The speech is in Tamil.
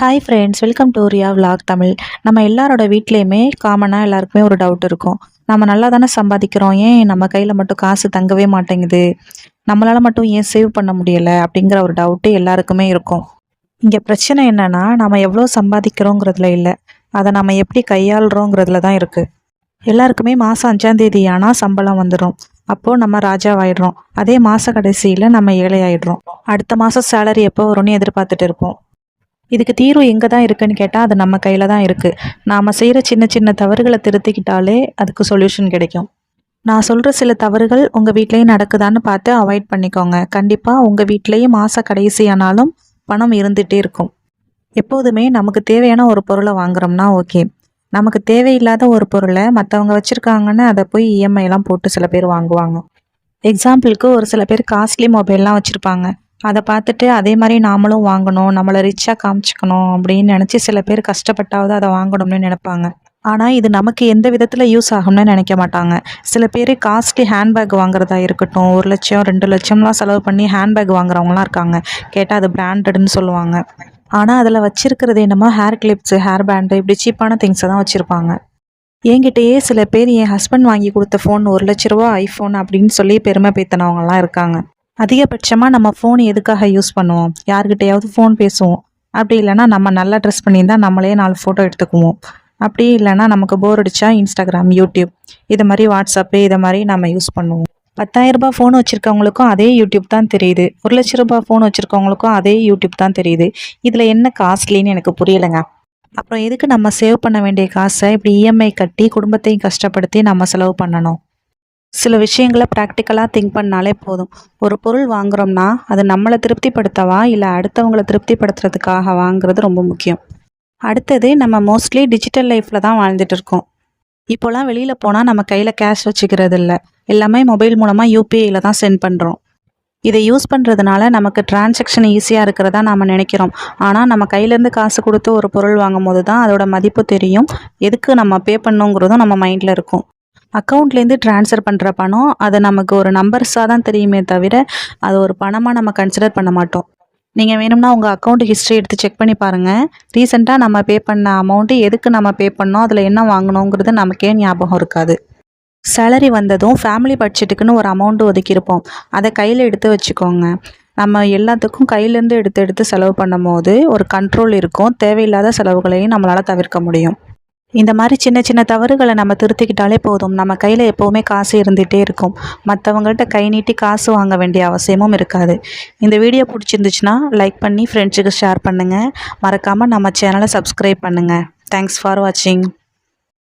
Hi friends welcome to Riya vlog Tamil நம்ம எல்லாரோட வீட்லேயுமே காமனாக எல்லாருக்குமே ஒரு டவுட் இருக்கும். நம்ம நல்லா தானே சம்பாதிக்கிறோம்? ஏன் நம்ம கையில் மட்டும் காசு தங்கவே மாட்டேங்குது? நம்மளால் மட்டும் ஏன் சேவ் பண்ண முடியலை? அப்படிங்கிற ஒரு டவுட்டு எல்லாருக்குமே இருக்கும். இங்கே பிரச்சனை என்னன்னா நம்ம எவ்வளோ சம்பாதிக்கிறோங்கிறதுல இல்லை. அதை நம்ம எப்படி கையாளுறோங்கிறதுல தான் இருக்குது எல்லாருக்குமே மாதம் அஞ்சாந்தேதி ஆனால் சம்பளம் வந்துடும் அப்போது நம்ம ராஜாவாயிடுறோம். அதே மாத கடைசியில் நம்ம ஏழை ஆயிடுறோம் அடுத்த மாதம் சேலரி எப்போ வரும்னு எதிர்பார்த்துட்டு இருப்போம். இதுக்கு தீர்வு எங்கே தான் இருக்குன்னு கேட்டால் அது நம்ம கையில் தான் இருக்குது நாம் செய்கிற சின்ன சின்ன தவறுகளை திருத்திக்கிட்டாலே அதுக்கு சொல்யூஷன் கிடைக்கும். நான் சொல்கிற சில தவறுகள் உங்கள் வீட்லேயும் நடக்குதான்னு பார்த்து அவாய்ட் பண்ணிக்கோங்க. கண்டிப்பாக உங்கள் வீட்லேயும் மாத கடைசியானாலும் பணம் இருந்துகிட்டே இருக்கும். எப்போதுமே நமக்கு தேவையான ஒரு பொருளை வாங்குறோம்னா ஓகே. நமக்கு தேவையில்லாத ஒரு பொருளை மற்றவங்க வச்சுருக்காங்கன்னு அதை போய் இஎம்ஐலாம் போட்டு சில பேர் வாங்குவாங்க. எக்ஸாம்பிளுக்கு ஒரு சில பேர் காஸ்ட்லி மொபைல்லாம் வச்சுருப்பாங்க. அதை பார்த்துட்டு அதே மாதிரி நாமளும் வாங்கணும் நம்மளை ரிச்சாக காமிச்சிக்கணும் அப்படின்னு நினச்சி சில பேர் கஷ்டப்பட்டாவது அதை வாங்கணும்னு நினைப்பாங்க. ஆனால் இது நமக்கு எந்த விதத்தில் யூஸ் ஆகும்னு நினைக்க மாட்டாங்க. சில பேர் காஸ்ட்லி ஹேண்ட்பேக் வாங்குறதா இருக்கட்டும் ஒரு லட்சம் ரெண்டு லட்சம்லாம் செலவு பண்ணி ஹேண்ட்பேக் வாங்குறவங்களாம் இருக்காங்க. கேட்டால் அது பிராண்டட்னு சொல்லுவாங்க. ஆனால் அதில் வச்சிருக்கிறது என்னமோ ஹேர் கிளிப்ஸு ஹேர் பேண்டு இப்படி சீப்பான திங்ஸை தான் வச்சுருப்பாங்க. என்கிட்டயே சில பேர் என் ஹஸ்பண்ட் வாங்கி கொடுத்த ஃபோன் ஒரு லட்ச ரூபா ஐஃபோன் அப்படின்னு சொல்லி பெருமை பேத்தினவங்கலாம் இருக்காங்க. அதிகபட்சமாக நம்ம ஃபோன் எதுக்காக யூஸ் பண்ணுவோம்? யார்கிட்டையாவது ஃபோன் பேசுவோம். அப்படி இல்லைன்னா நம்ம நல்லா ட்ரெஸ் பண்ணியிருந்தால் நம்மளே நாலு ஃபோட்டோ எடுத்துக்குவோம். அப்படி இல்லைன்னா நமக்கு போர் அடித்தா இன்ஸ்டாகிராம் யூடியூப் இது மாதிரி வாட்ஸ்அப்பு இதை மாதிரி நம்ம யூஸ் பண்ணுவோம். பத்தாயிரரூபா ஃபோன் வச்சுருக்கவங்களுக்கும் அதே யூடியூப் தான் தெரியுது. ஒரு லட்ச ரூபாய் ஃபோன் வச்சுருக்கவங்களுக்கும் அதே யூடியூப் தான் தெரியுது. இதில் என்ன காஸ்ட்லின்னு எனக்கு புரியலைங்க. அப்புறம் எதுக்கு நம்ம சேவ் பண்ண வேண்டிய காசை இப்படி இஎம்ஐ கட்டி குடும்பத்தையும் கஷ்டப்படுத்தி நம்ம செலவு பண்ணணும்? சில விஷயங்களை ப்ராக்டிக்கலாக திங்க் பண்ணாலே போதும். ஒரு பொருள் வாங்குறோம்னா அது நம்மளை திருப்திப்படுத்தவா இல்லை அடுத்தவங்களை திருப்திப்படுத்துறதுக்காக வாங்குறது ரொம்ப முக்கியம். அடுத்தது நம்ம மோஸ்ட்லி டிஜிட்டல் லைஃப்பில் தான் வாழ்ந்துட்டு இருக்கோம். இப்போலாம் வெளியில் போனால் நம்ம கையில் கேஷ் வச்சுக்கிறது இல்லை எல்லாமே மொபைல் மூலமாக யூபிஐயில் தான் சென்ட் பண்ணுறோம் இதை யூஸ் பண்ணுறதுனால நமக்கு டிரான்சாக்ஷன் ஈஸியாக இருக்கிறதா நாம் நினைக்கிறோம். ஆனால் நம்ம கையிலேருந்து காசு கொடுத்து ஒரு பொருள் வாங்கும் போது தான் அதோட மதிப்பு தெரியும். எதுக்கு நம்ம பே பண்ணுங்கிறதும் நம்ம மைண்டில் இருக்கும். அக்கௌண்ட்லேருந்து ட்ரான்ஸ்ஃபர் பண்ணுற பணம் அது நமக்கு ஒரு நம்பர்ஸாக தான் தெரியுமே தவிர அது ஒரு பணமாக நம்ம கன்சிடர் பண்ண மாட்டோம். நீங்கள் வேணும்னா உங்கள் அக்கௌண்ட் ஹிஸ்ட்ரி எடுத்து செக் பண்ணி பாருங்கள் ரீசெண்டாக நம்ம பே பண்ண அமௌண்ட்டு எதுக்கு நம்ம பே பண்ணோம் அதில் என்ன வாங்கணுங்கிறது நமக்கே ஞாபகம் இருக்காது. சேலரி வந்ததும் ஃபேமிலி பட்ஜெட்டுக்குன்னு ஒரு அமௌண்ட் ஒதுக்கியிருப்போம். அதை கையில் எடுத்து வச்சுக்கோங்க. நம்ம எல்லாத்துக்கும் கையிலேருந்து எடுத்து எடுத்து செலவு பண்ணும் போது ஒரு கண்ட்ரோல் இருக்கும். தேவையில்லாத செலவுகளையும் நம்மளால் தவிர்க்க முடியும். இந்த மாதிரி சின்ன சின்ன தவறுகளை நம்ம திருத்திக்கிட்டாலே போதும். நம்ம கையில் எப்போவுமே காசு இருந்துகிட்டே இருக்கும். மற்றவங்கள்ட்ட கை நீட்டி காசு வாங்க வேண்டிய அவசியமும் இருக்காது. இந்த வீடியோ பிடிச்சிருந்துச்சுன்னா லைக் பண்ணி ஃப்ரெண்ட்ஸுக்கு ஷேர் பண்ணுங்கள் மறக்காமல் நம்ம சேனலை சப்ஸ்கிரைப் பண்ணுங்கள் தேங்க்ஸ் ஃபார் வாட்சிங்